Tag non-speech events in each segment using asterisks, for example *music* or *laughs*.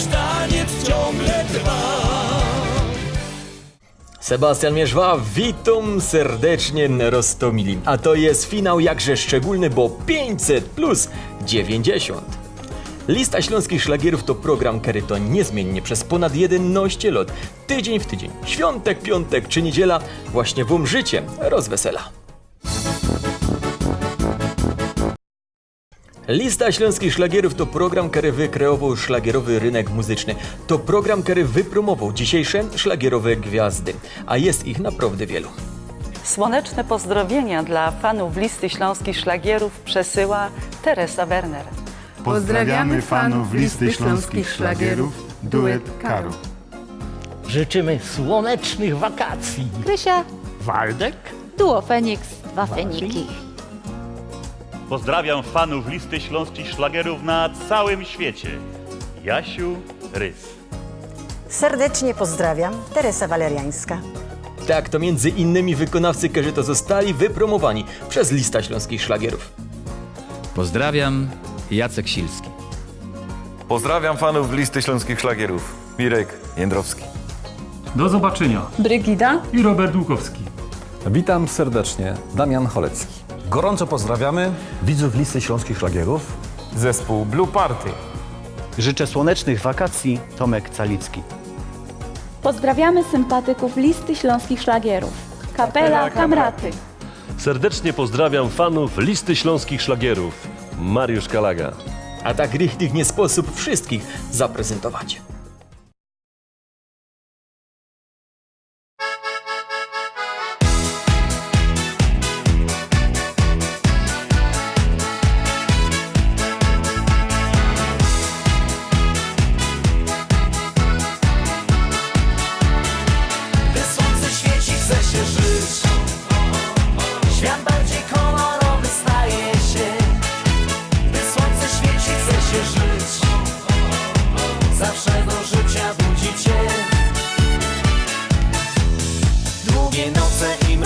nasz taniec ciągle trwa Sebastian Mierzwa, witam serdecznie Rostomili. A to jest finał jakże szczególny, bo 500 plus 90. Lista śląskich szlagierów to program, który to niezmiennie przez ponad 11 lat, tydzień w tydzień, świątek, piątek czy niedziela, właśnie wam życie rozwesela. Lista śląskich szlagierów to program, który wykreował szlagierowy rynek muzyczny. To program, który wypromował dzisiejsze szlagierowe gwiazdy, a jest ich naprawdę wielu. Słoneczne pozdrowienia dla fanów listy śląskich szlagierów przesyła Teresa Werner. Pozdrawiamy fanów listy śląskich szlagierów, duet Karo. Życzymy słonecznych wakacji. Krysia, Waldek? duo Feniks, dwa Feniki. Pozdrawiam fanów listy śląskich szlagerów na całym świecie. Jasiu Rys. Serdecznie pozdrawiam, Teresa Waleriańska. Tak, to między innymi wykonawcy, którzy to zostali wypromowani przez lista śląskich szlagierów. Pozdrawiam, Jacek Silski. Pozdrawiam fanów listy śląskich szlagierów. Mirek Jędrowski. Do zobaczenia. Brygida, I Robert Łukowski. Witam serdecznie, Damian Cholecki. Gorąco pozdrawiamy widzów listy śląskich szlagierów. Zespół Blue Party. Życzę słonecznych wakacji, Tomek Calicki. pozdrawiamy sympatyków listy śląskich szlagierów. Kapela Kamraty. Serdecznie pozdrawiam fanów listy śląskich szlagierów. Mariusz Kalaga. A tak richtig nie sposób wszystkich zaprezentować. Długie noce i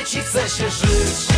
плечі все ще жив.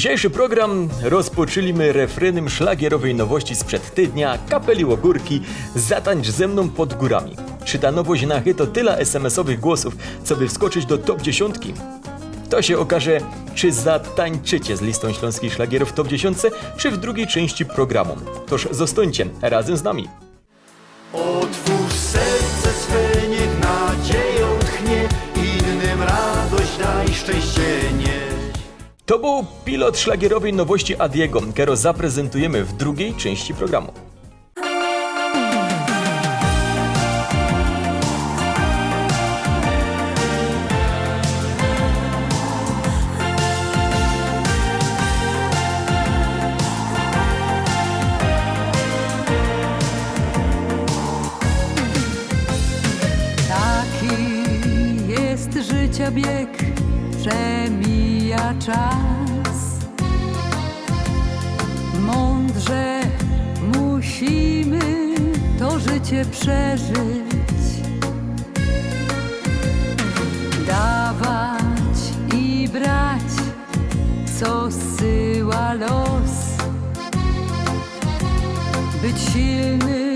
Dzisiejszy program rozpoczęliśmy refrenem szlagierowej nowości sprzed tydnia kapeli Łogórki Zatańcz ze mną pod górami. Czy ta nowość nachyto tyle SMS-owych głosów, co by wskoczyć do top dziesiątki? To się okaże, czy zatańczycie z listą śląskich szlagierów w top 10, czy w drugiej części programu. Toż zostańcie razem z nami. Otwórz serce swe, niech nadzieją tchnie, innym radość daj szczęście nie. To był pilot szlagierowej nowości Adiego, którą zaprezentujemy w drugiej części programu. Taki jest życia bieg przemija czas. Mądrze musimy to życie przeżyć. Dawać i brać, co syła los. Być silny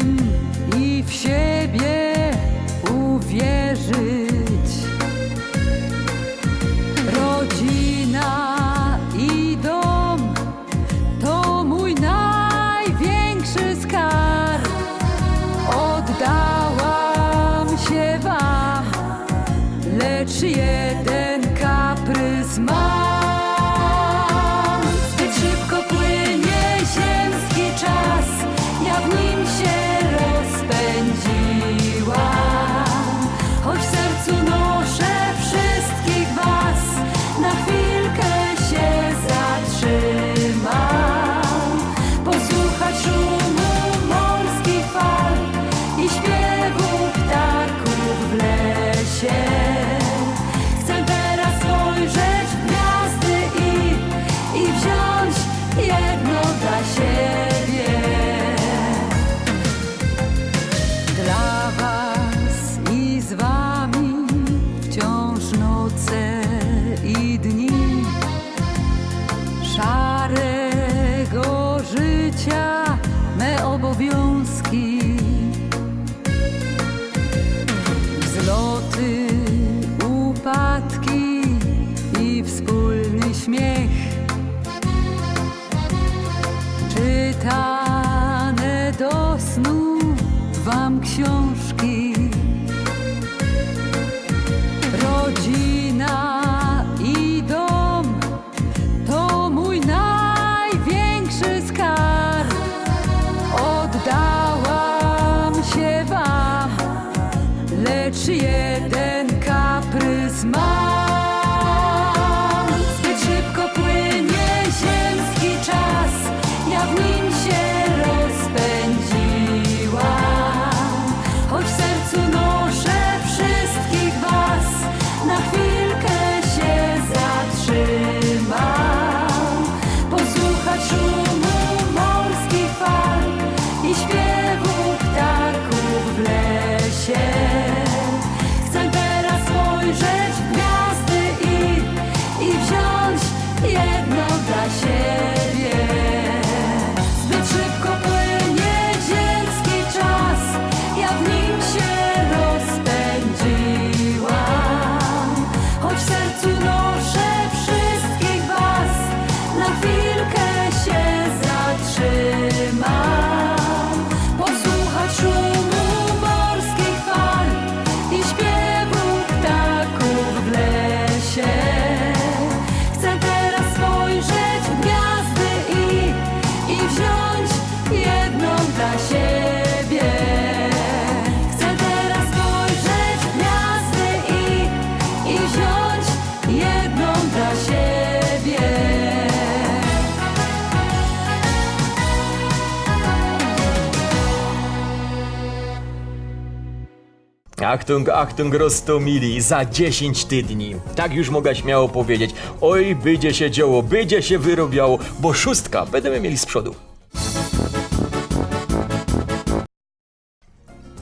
Achtung, Achtung, roztomili za 10 tydni. Tak już mogę śmiało powiedzieć. Oj, będzie się działo, będzie się wyrobiało, bo szóstka będziemy mieli z przodu.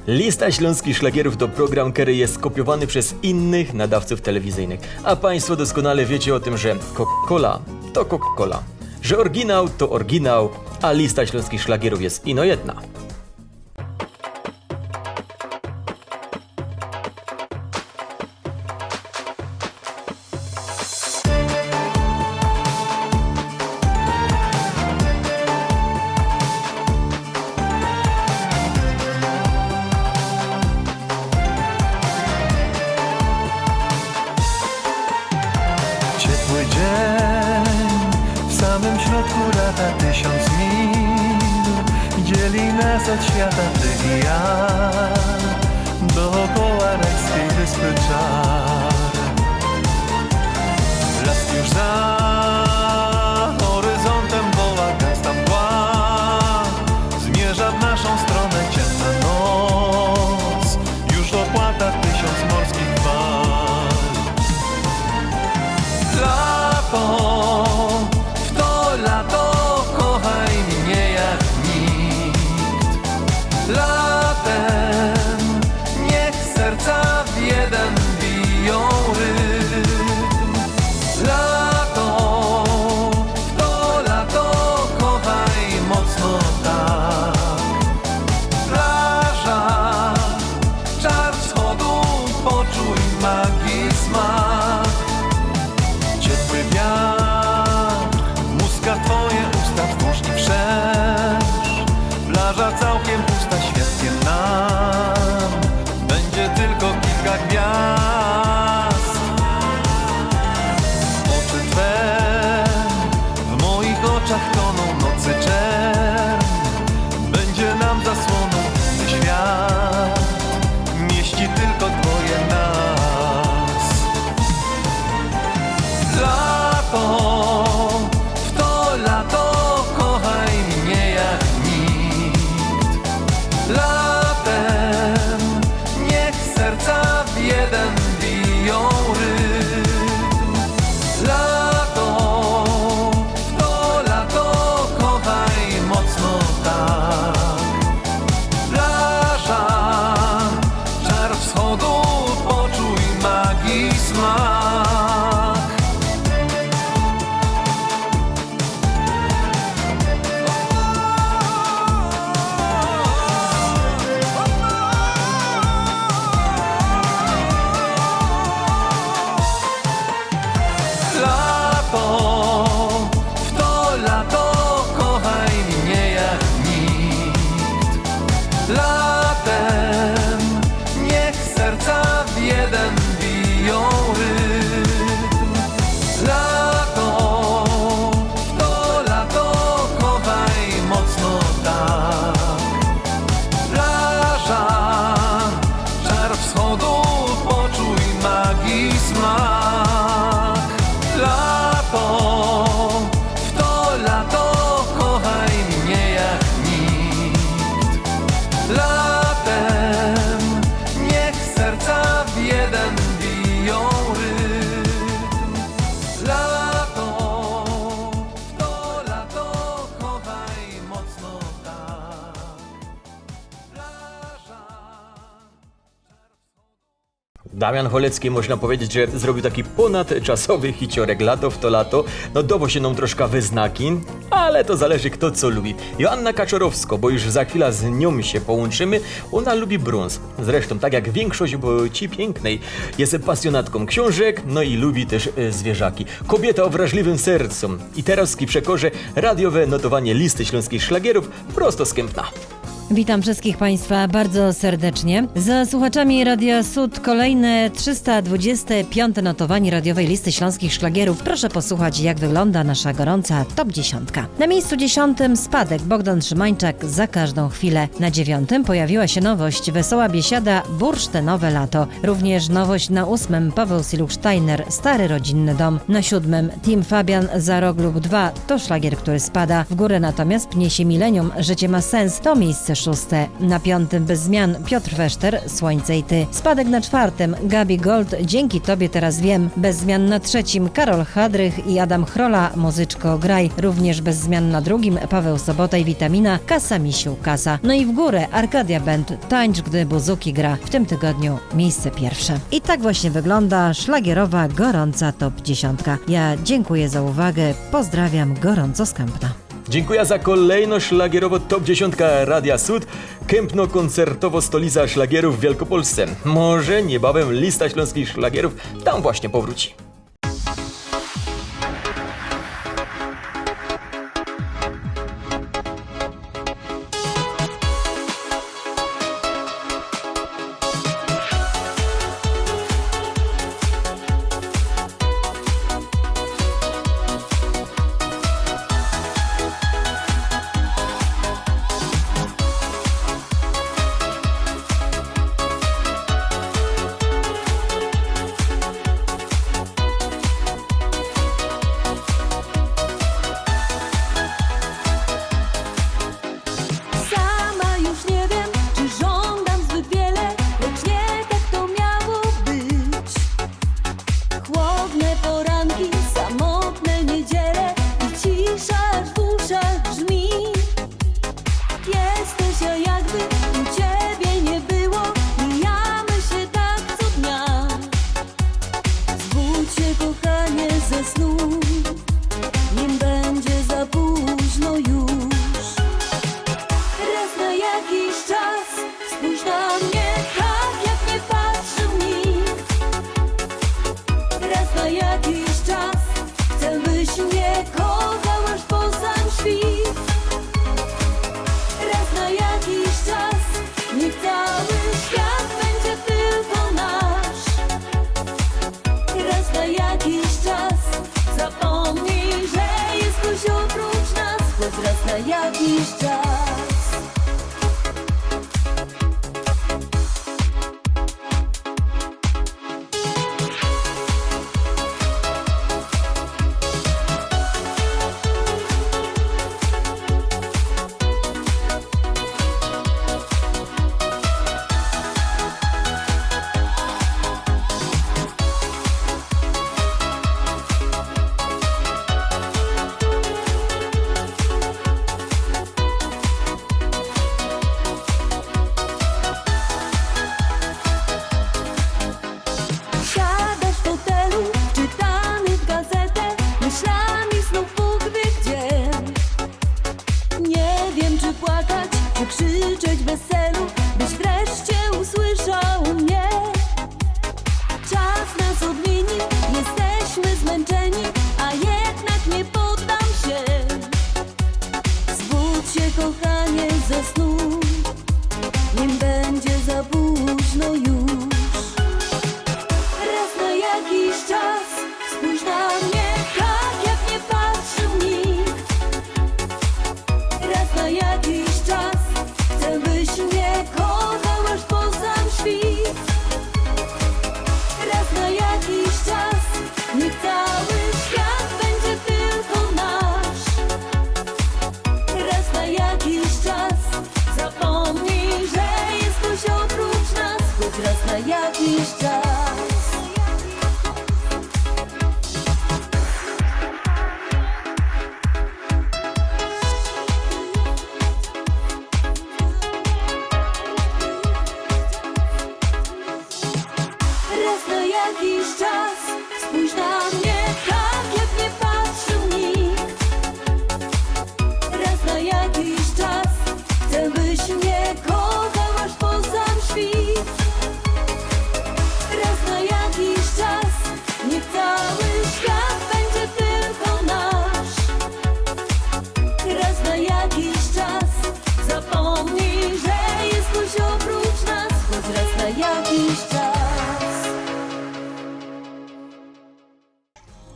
Lista Śląskich Szlagierów do program, który jest kopiowany przez innych nadawców telewizyjnych. A Państwo doskonale wiecie o tym, że Coca-Cola to Coca-Cola, że oryginał to oryginał, a lista Śląskich Szlagierów jest ino jedna. Damian Cholecki można powiedzieć, że zrobił taki ponadczasowy hiciorek lato w to lato. No dowo się nam troszkę wyznaki, ale to zależy kto co lubi. Joanna Kaczorowsko, bo już za chwilę z nią się połączymy, ona lubi brąz. Zresztą tak jak większość ci pięknej, jest pasjonatką książek, no i lubi też e, zwierzaki. Kobieta o wrażliwym sercu. I teraz w przekorze radiowe notowanie listy śląskich szlagierów prosto z Kępna. Witam wszystkich Państwa bardzo serdecznie. Za słuchaczami Radia Sud kolejne 325 notowanie radiowej listy śląskich szlagierów. Proszę posłuchać, jak wygląda nasza gorąca top 10. Na miejscu 10 spadek Bogdan Szymańczak za każdą chwilę. Na dziewiątym pojawiła się nowość Wesoła Biesiada Bursztynowe Lato. Również nowość na ósmym Paweł Siluch-Steiner Stary Rodzinny Dom. Na siódmym Team Fabian za rok lub dwa to szlagier, który spada. W górę natomiast pnie się Milenium Życie ma sens. To miejsce szóste. Na piątym bez zmian Piotr Weszter, Słońce i Ty. Spadek na czwartym Gabi Gold, Dzięki Tobie teraz wiem. Bez zmian na trzecim Karol Hadrych i Adam Chrola, Muzyczko Graj. Również bez zmian na drugim Paweł Sobota i Witamina, Kasa Misiu Kasa. No i w górę Arkadia Band, Tańcz gdy Buzuki gra. W tym tygodniu miejsce pierwsze. I tak właśnie wygląda szlagierowa gorąca top dziesiątka. Ja dziękuję za uwagę, pozdrawiam gorąco z Kępna. Dziękuję za kolejno szlagierowo top 10 Radia Sud, Kępno koncertowo stolica szlagierów w Wielkopolsce. Może niebawem lista śląskich szlagierów tam właśnie powróci. Jakiś czas spójrz na mnie tak, jak nie patrzył nikt. Raz na jakiś czas chcę, byś mnie kochał aż po sam świt. Raz na jakiś czas niech cały świat będzie tylko nasz. Raz na jakiś czas zapomnij, że jest ktoś oprócz nas, choć raz na jakiś czas.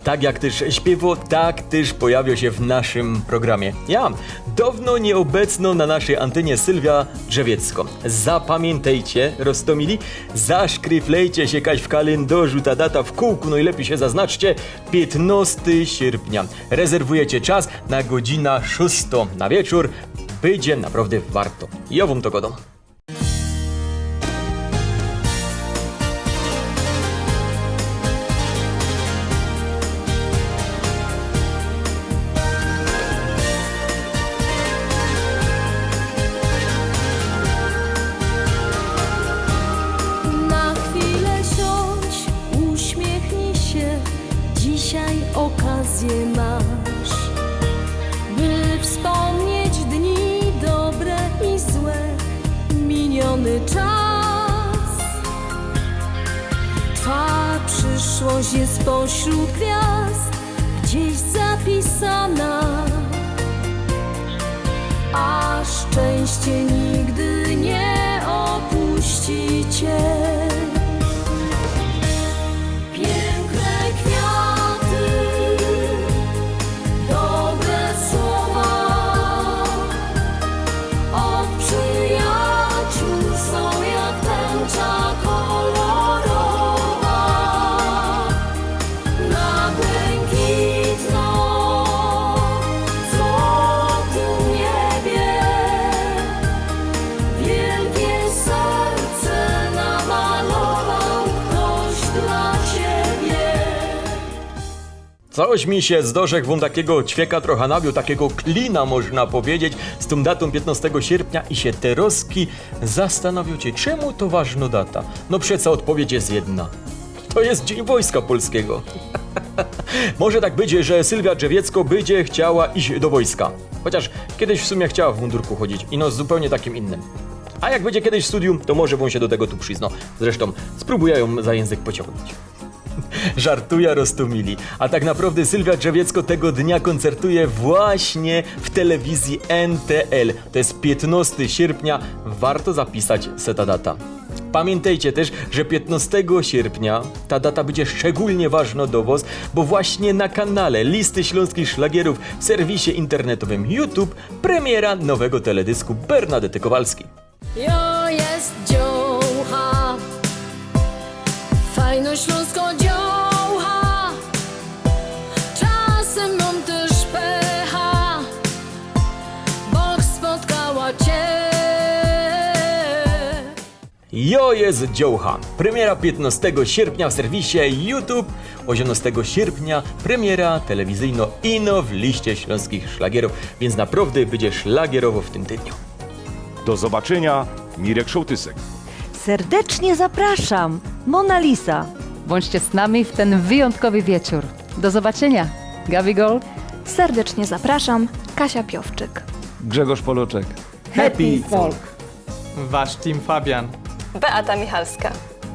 Tak jak też śpiewo, tak też pojawił się w naszym programie. Ja, dawno nieobecno na naszej antenie Sylwia Drzewiecko. Zapamiętajcie, roztomili, zaszkryflejcie się kaś w kalendarzu, ta data w kółku, no i lepiej się zaznaczcie, 15 sierpnia. Rezerwujecie czas na godzina 6 na wieczór, będzie naprawdę warto. Ja wam to godam. Szczęście nigdy nie opuści cię. Coś mi się z dorzek wam takiego ćwieka trochę nabił, takiego klina można powiedzieć z tą datą 15 sierpnia i się te roski zastanawiacie, czemu to ważna data? No przeca odpowiedź jest jedna. To jest Dzień Wojska Polskiego. *laughs* Może tak będzie, że Sylwia Drzewiecko będzie chciała iść do wojska. Chociaż kiedyś w sumie chciała w mundurku chodzić i no zupełnie takim innym. A jak będzie kiedyś w studium, to może wam się do tego tu przyzno. Zresztą spróbuję ją za język pociągnąć. Żartuja roztumili. A tak naprawdę Sylwia Drzewiecko tego dnia koncertuje właśnie w telewizji NTL. To jest 15 sierpnia. Warto zapisać se ta data. Pamiętajcie też, że 15 sierpnia ta data będzie szczególnie ważna do Was, bo właśnie na kanale Listy Śląskich Szlagierów w serwisie internetowym YouTube premiera nowego teledysku Bernadety Kowalskiej. Jo jest dziołcha, fajno śląsko dziołcha. Jo jest dziołcha. Premiera 15 sierpnia w serwisie YouTube. 18 sierpnia premiera telewizyjno-ino w liście śląskich szlagierów, więc naprawdę będzie szlagierowo w tym tygodniu. Do zobaczenia, Mirek Szołtysek. Serdecznie zapraszam. Mona Lisa. Bądźcie z nami w ten wyjątkowy wieczór. Do zobaczenia. Gabi Gold. Serdecznie zapraszam, Kasia Piowczyk. Grzegorz Poloczek. Happy Folk. Wasz Team Fabian. Beata Michalska.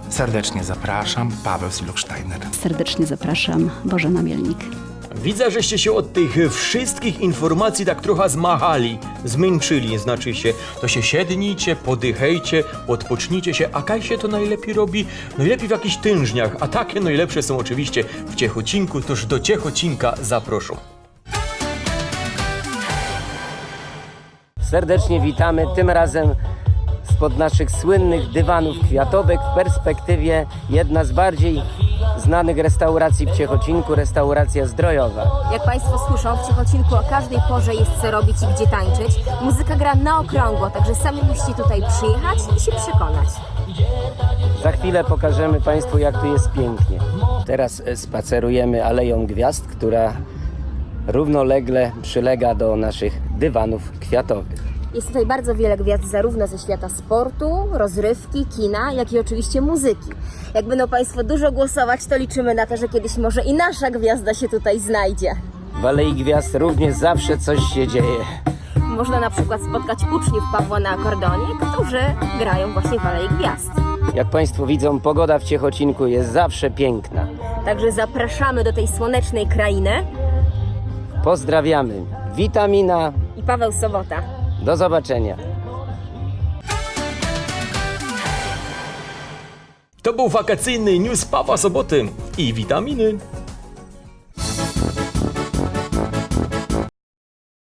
Serdecznie zapraszam, Paweł Siluksteiner. Serdecznie zapraszam, Bożena Mielnik. Widzę, żeście się od tych wszystkich informacji tak trochę zmachali, zmęczyli, znaczy się, to się siednijcie, podychajcie, odpocznijcie się, a kaj się to najlepiej robi? Najlepiej w jakichś tężniach, a takie najlepsze są oczywiście w Ciechocinku, toż do Ciechocinka zaproszą. Serdecznie witamy tym razem spod naszych słynnych dywanów kwiatowek w perspektywie jedna z bardziej znanych restauracji w Ciechocinku, restauracja zdrojowa. Jak Państwo słyszą, w Ciechocinku o każdej porze jest co robić i gdzie tańczyć. Muzyka gra na okrągło, także sami musicie tutaj przyjechać i się przekonać. Za chwilę pokażemy Państwu jak tu jest pięknie. Teraz e, spacerujemy Aleją Gwiazd, która równolegle przylega do naszych dywanów kwiatowych. Jest tutaj bardzo wiele gwiazd zarówno ze świata sportu, rozrywki, kina, jak i oczywiście muzyki. Jak będą Państwo dużo głosować, to liczymy na to, że kiedyś może i nasza gwiazda się tutaj znajdzie. W Alei Gwiazd również zawsze coś się dzieje. Można na przykład spotkać uczniów Pawła na akordeonie, którzy grają właśnie w Alei Gwiazd. Jak Państwo widzą, pogoda w Ciechocinku jest zawsze piękna. Także zapraszamy do tej słonecznej krainy Pozdrawiamy. Witamina. i Paweł Sobota. Do zobaczenia. To był wakacyjny news Papa Soboty i witaminy.